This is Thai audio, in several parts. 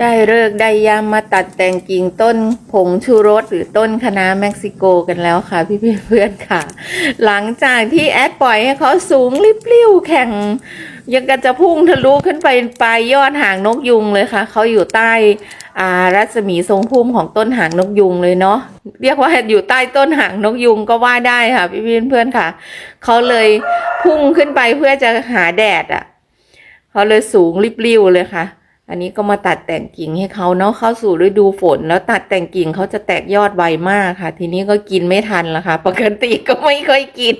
ได้เลิกได้ยามมาตัดแต่งกิ่งต้นผงชูรสหรือต้นคะน้าเม็กซิโกกันแล้วค่ะ พี่เพื่อนๆค่ะ หลังจากที่แอดปล่อยให้เขาสูงริบลิ่วแข่ง ยังกันจะพุ่งทะลุขึ้นไปปลายยอดหางนกยุงเลยค่ะ เขาอยู่ใต้อารัศมีทรงพุ่มของต้นหางนกยุงเลยเนาะเรียกว่าอยู่ใต้ต้นหางนกยุงก็ว่าได้ค่ะ พี่พี่เพื่อนค่ะ เขาเลยพุ่งขึ้นไปเพื่อจะหาแดดอะ เขาเลยสูงริบลิ่วเลยค่ะ อันนี้ก็มาตัดแต่งกิ่งให้เขาเนาะเข้าสู่ฤดูฝน แล้วตัดแต่งกิ่งเขาจะแตกยอดไวมากค่ะ ทีนี้ก็กินไม่ทันละค่ะ ปกติก็ไม่ค่อยกิน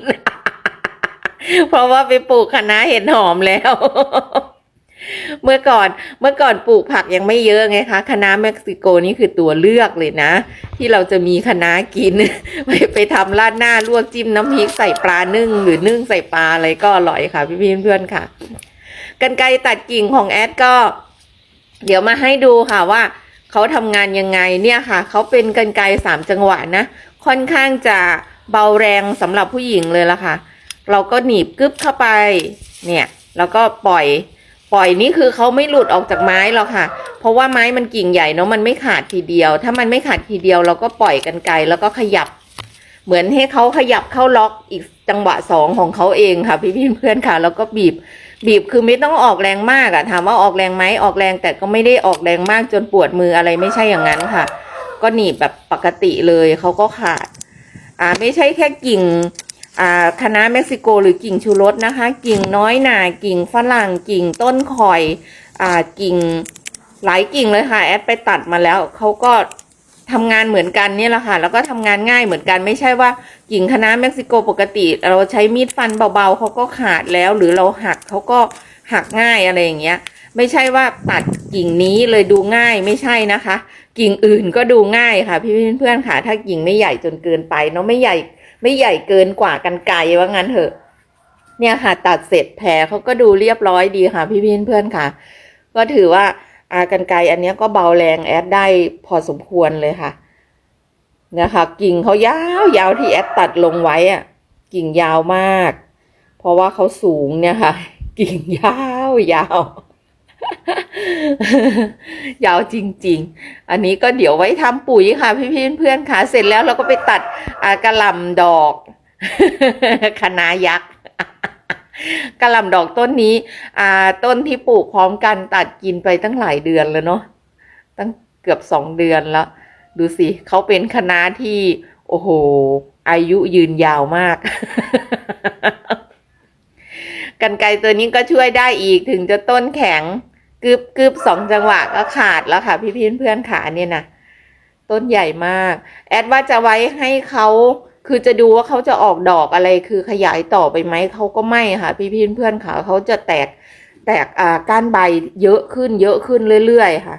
เพราะว่าไปปลูกคะน้าเห็ดหอมแล้ว เมื่อก่อนเมื่อก่อนปลูกผักยังไม่เยอะไงคะคะน้าเม็กซิโกนี่คือตัวเลือกเลยนะ ที่เราจะมีคะน้ากิน ไปไปทำราดหน้าลวกจิ้มน้ำพริกใส่ปลานึ่ง หรือนึ่งใส่ปลาอะไรก็อร่อยค่ะ พี่เพื่อนๆค่ะ กันไกรตัดกิ่งของแอดก็ เดี๋ยวมาให้ดูค่ะว่าเขาทำงานยังไงเนี่ยค่ะ เขาเป็นกันไกสามจังหวะนะ ค่อนข้างจะเบาแรงสำหรับผู้หญิงเลยละค่ะ เราก็หนีบกึบเข้าไป เนี่ย แล้วก็ปล่อย ปล่อยนี่คือเขาไม่หลุดออกจากไม้หรอกค่ะ เพราะว่าไม้มันกิ่งใหญ่เนาะมันไม่ขาดทีเดียว ถ้ามันไม่ขาดทีเดียว เราก็ปล่อยกันไกลแล้วก็ขยับ เหมือนให้เขาขยับเข้าล็อกอีกจังหวะสองของเขาเองค่ะ พี่พี่เพื่อนค่ะ แล้วก็บีบ บีบคือไม่ต้องออกแรงมากอะถามว่าออกแรงไหมออกแรงแต่ก็ไม่ได้ออกแรงมากจนปวดมืออะไรไม่ใช่อย่างนั้นค่ะ ก็หนีบแบบปกติเลยเขาก็ขาด อ่าไม่ใช่แค่กิ่งอ่าคณะเม็กซิโกหรือกิ่งชูรสนะคะ กิ่งน้อยหนากิ่งฝรั่งกิ่งต้นข่อย อ่ากิ่งหลายกิ่งเลยค่ะ แอดไปตัดมาแล้วเขาก็ ทำงานเหมือนกันเนี่ยแหละค่ะ แล้วก็ทำงานง่ายเหมือนกันไม่ใช่ว่ากิ่งคณะเม็กซิโกปกติ เราใช้มีดฟันเบาๆเขาก็ขาดแล้ว หรือเราหักเขาก็หักง่ายอะไรอย่างเงี้ย ไม่ใช่ว่าตัดกิ่งนี้เลยดูง่ายไม่ใช่นะคะ กิ่งอื่นก็ดูง่ายค่ะ พี่เพื่อนๆค่ะ ถ้ากิ่งไม่ใหญ่จนเกินไปเนาะไม่ใหญ่ไม่ใหญ่เกินกว่ากันไกลว่างั้นเถอะ เนี่ยค่ะ ตัดเสร็จแผลเขาก็ดูเรียบร้อยดีค่ะ พี่เพื่อนๆค่ะ ก็ถือว่า อากันไกรอันนี้ก็เบาแรงแอดได้พอสมควรเลยค่ะ นะคะกิ่งเขายาวยาวที่แอดตัดลงไว้อะกิ่งยาวมาก เพราะว่าเขาสูงเนี่ยค่ะ กิ่งยาวยาวยาวจริง ๆ อันนี้ก็เดี๋ยวไว้ทำปุ๋ยค่ะ พี่พี่เพื่อนๆค่ะ เสร็จแล้วเราก็ไปตัดอากระหล่ำดอกคณะยักษ์ กระหล่ำดอกต้นนี้ อ่า ต้นที่ปลูกพร้อมกันตัดกินไปตั้งหลายเดือนแล้วเนาะตั้งเกือบสองเดือนแล้ว ดูสิเขาเป็นคณะที่ โอ้โห อายุยืนยาวมาก กันไกรตัวนี้ก็ช่วยได้อีกถึงจะต้นแข็งกึบกึบสองจังหวะก็ขาดแล้วค่ะ พี่พี่เพื่อนๆขาเนี่ยนะต้นใหญ่มาก แอดว่าจะไว้ให้เขา คือจะดูว่าเขาจะออกดอกอะไรคือขยายต่อไปไหมเขาก็ไม่ค่ะ พี่พี่เพื่อนๆค่ะเขาจะแตกแตกอ่าก้านใบเยอะขึ้นเยอะขึ้นเรื่อยๆค่ะ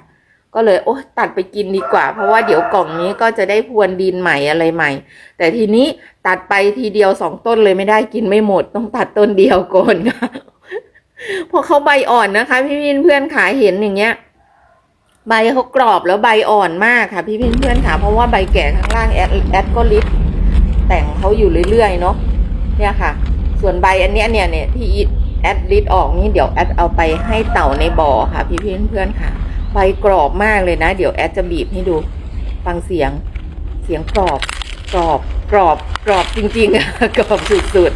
ก็เลยโอ๊ยตัดไปกินดีกว่า เพราะว่าเดี๋ยวกล่องนี้ก็จะได้พรวนดินใหม่อะไรใหม่ แต่ทีนี้ตัดไปทีเดียวสองต้นเลยไม่ได้กินไม่หมด ต้องตัดต้นเดียวก่อนค่ะเพราะเขาใบอ่อนนะคะ พี่พี่เพื่อนขาเห็นอย่างเงี้ยใบเขากรอบแล้วใบอ่อนมากค่ะ พี่พี่เพื่อนค่ะ เพราะว่าใบแก่ข้างล่างแอดแอดก็ลิฟ แต่งเขาอยู่เรื่อยๆเนาะเนี่ยค่ะ ส่วนใบอันเนี้ยเนี่ยเนี่ยที่แอดลิฟออกนี่เดี๋ยวแอดเอาไปให้เต่าในบ่อค่ะ พี่เพื่อนๆค่ะใบกรอบมากเลยนะ เดี๋ยวแอดจะบีบให้ดูฟังเสียงเสียงกรอบกรอบกรอบกรอบจริงๆกรอบสุด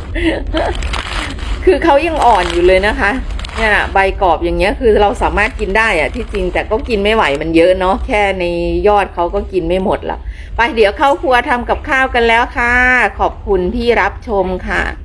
ๆ คือเขายังอ่อนอยู่เลยนะคะ เนี่ยนะใบกรอบอย่างเงี้ยคือเราสามารถกินได้อะที่จริงแต่ก็กินไม่ไหวมันเยอะเนาะแค่ในยอดเขาก็กินไม่หมดละไปเดี๋ยวเข้าครัวทำกับข้าวกันแล้วค่ะ ขอบคุณที่รับชมค่ะ